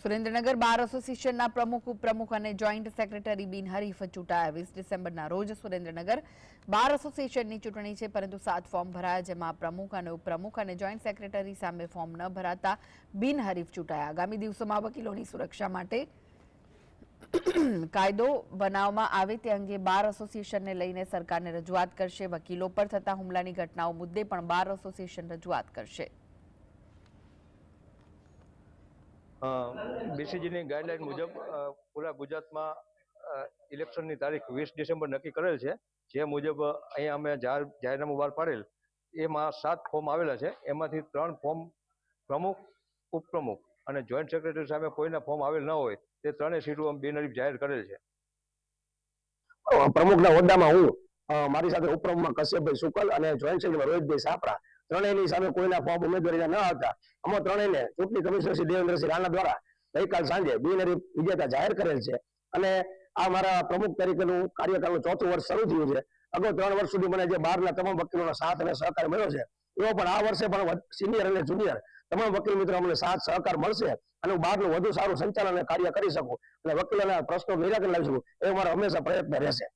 સુરેન્દ્રનગર બાર એસોસિએશનના પ્રમુખ, ઉપપ્રમુખ અને જોઈન્ટ સેક્રેટરી બિનહરીફ ચૂંટાયા. વીસ ડિસેમ્બરના રોજ સુરેન્દ્રનગર બાર એસોસિએશનની ચૂંટણી છે, પરંતુ સાત ફોર્મ ભરાયા, જેમાં પ્રમુખ અને ઉપપ્રમુખ અને જોઈન્ટ સેક્રેટરી સામે ફોર્મ ન ભરાતા બિનહરીફ ચૂંટાયા. આગામી દિવસોમાં વકીલોની સુરક્ષા માટે કાયદો બનાવવામાં આવે તે અંગે બાર એસોસિએશનને લઈને સરકારને રજૂઆત કરશે. વકીલો પર થતા હુમલાની ઘટનાઓ મુદ્દે પણ બાર એસોસિએશન રજૂઆત કરશે. બીસીજીની ગાઈડલાઈન મુજબ પૂરા ગુજરાતમાં ઇલેક્શનની તારીખ વીસ ડિસેમ્બર નક્કી કરેલ છે. જે મુજબ અહીંયા અમે જાહેર, જાહેરનામું બહાર પાડેલ. એમાં સાત ફોર્મ આવેલા છે. એમાંથી ત્રણ ફોર્મ પ્રમુખ, ઉપપ્રમુખ અને જોઈન્ટ સેક્રેટરી સામે કોઈના ફોર્મ આવેલ ન હોય, તે ત્રણેય સીટો અમે બિનહરીફ જાહેર કરેલ છે. પ્રમુખના હોદ્દામાં હું મારી સાથે ઉપપ્રમુખમાં કશ્યપભાઈ શુકલ અને જોઈન્ટ સેક્રેટરી રોહિતભાઈ સાપરા ત્રણેયની સામે કોઈના ફોર્મ ઉમેદવારીના ન હતા આમાં ત્રણેયને ચૂંટણી કમિશનર શ્રી દેવેન્દ્રસિંહ રાણા દ્વારા ગઈકાલ સાંજે બિનહરીફ વિજેતા જાહેર કરેલ છે. અને આ મારા પ્રમુખ તરીકેનું કાર્યકાળનું ચોથું વર્ષ શરૂ થયું છે. અગાઉ ત્રણ વર્ષ સુધી મને જે બહારના તમામ વકીલોનો સાથ અને સહકાર મળ્યો છે, એવો પણ આ વર્ષે પણ સિનિયર અને જુનિયર તમામ વકીલ મિત્રો અમને સાથ સહકાર મળશે અને હું બહારનું વધુ સારું સંચાલન અને કાર્ય કરી શકું અને વકીલોના પ્રશ્નો નિરાકરણ લાવી શકું એ મારો હંમેશા પ્રયત્ન રહેશે.